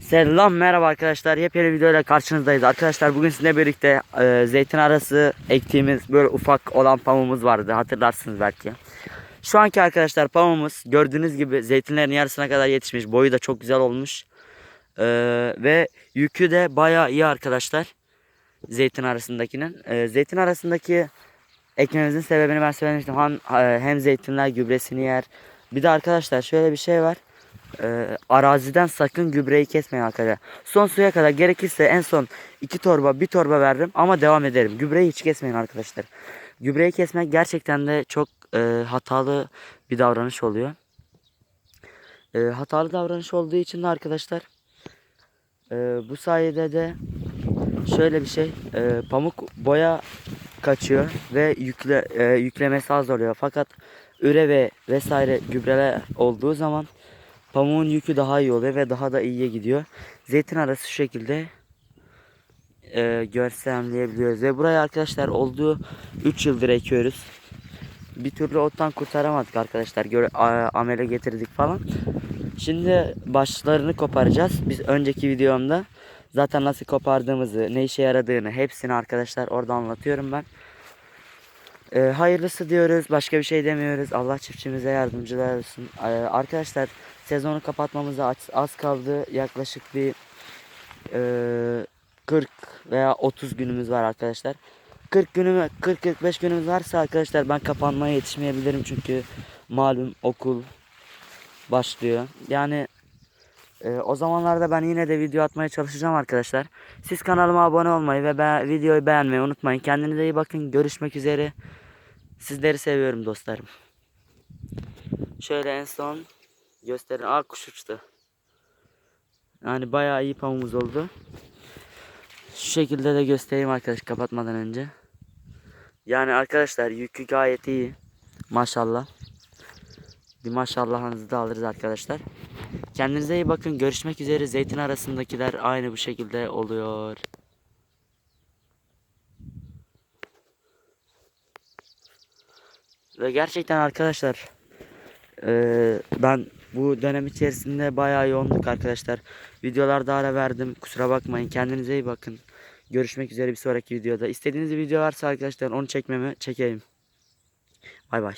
Selam merhaba arkadaşlar. Yepyeni videoyla karşınızdayız. Arkadaşlar bugün sizinle birlikte e, zeytin arası ektiğimiz böyle ufak olan pamuğumuz vardı. Hatırlarsınız belki. Şu anki arkadaşlar pamuğumuz gördüğünüz gibi zeytinlerin yarısına kadar yetişmiş. Boyu da çok güzel olmuş. E, ve yükü de bayağı iyi arkadaşlar. Zeytin arasındakinin. E, zeytin arasındaki ekmemizin sebebini ben söylemiştim. Hem, e, hem zeytinler gübresini yer. Bir de arkadaşlar şöyle bir şey var. Ee, araziden sakın gübreyi kesmeyin arkadaşlar. Son suya kadar gerekirse en son iki torba bir torba veririm ama devam ederim. Gübreyi hiç kesmeyin arkadaşlar. Gübreyi kesmek gerçekten de çok e, hatalı bir davranış oluyor. E, hatalı davranış olduğu için de arkadaşlar e, bu sayede de şöyle bir şey e, pamuk boya kaçıyor ve yükle e, yüklemesi az oluyor. Fakat üre ve vesaire gübreler olduğu zaman Pamuğun yükü daha iyi oluyor ve daha da iyiye gidiyor. Zeytin arası şu şekilde e, görsemleyebiliyoruz. Ve buraya arkadaşlar olduğu 3 yıldır ekiyoruz. Bir türlü ottan kurtaramadık arkadaşlar. Gör, a, amele getirdik falan. Şimdi başlarını koparacağız. Biz önceki videomda zaten nasıl kopardığımızı, ne işe yaradığını hepsini arkadaşlar orada anlatıyorum ben. E, hayırlısı diyoruz. Başka bir şey demiyoruz. Allah çiftçimize yardımcılar olsun. E, arkadaşlar sezonu kapatmamıza az, az kaldı. Yaklaşık bir e, 40 veya 30 günümüz var arkadaşlar. 40 günü 40-45 günümüz varsa arkadaşlar ben kapanmaya yetişmeyebilirim çünkü malum okul başlıyor. Yani e, o zamanlarda ben yine de video atmaya çalışacağım arkadaşlar. Siz kanalıma abone olmayı ve be videoyu beğenmeyi unutmayın. Kendinize iyi bakın. Görüşmek üzere. Sizleri seviyorum dostlarım. Şöyle en son gösterin. Aa kuş uçtu. Yani bayağı iyi pamuğumuz oldu. Şu şekilde de göstereyim arkadaş kapatmadan önce. Yani arkadaşlar yükü gayet iyi. Maşallah. Bir maşallahınızı da alırız arkadaşlar. Kendinize iyi bakın. Görüşmek üzere. Zeytin arasındakiler aynı bu şekilde oluyor. Ve gerçekten arkadaşlar eee, ben bu dönem içerisinde bayağı yoğunduk arkadaşlar. Videolarda ara verdim. Kusura bakmayın. Kendinize iyi bakın. Görüşmek üzere bir sonraki videoda. İstediğiniz bir video varsa arkadaşlar onu çekmemi çekeyim. Bay bay.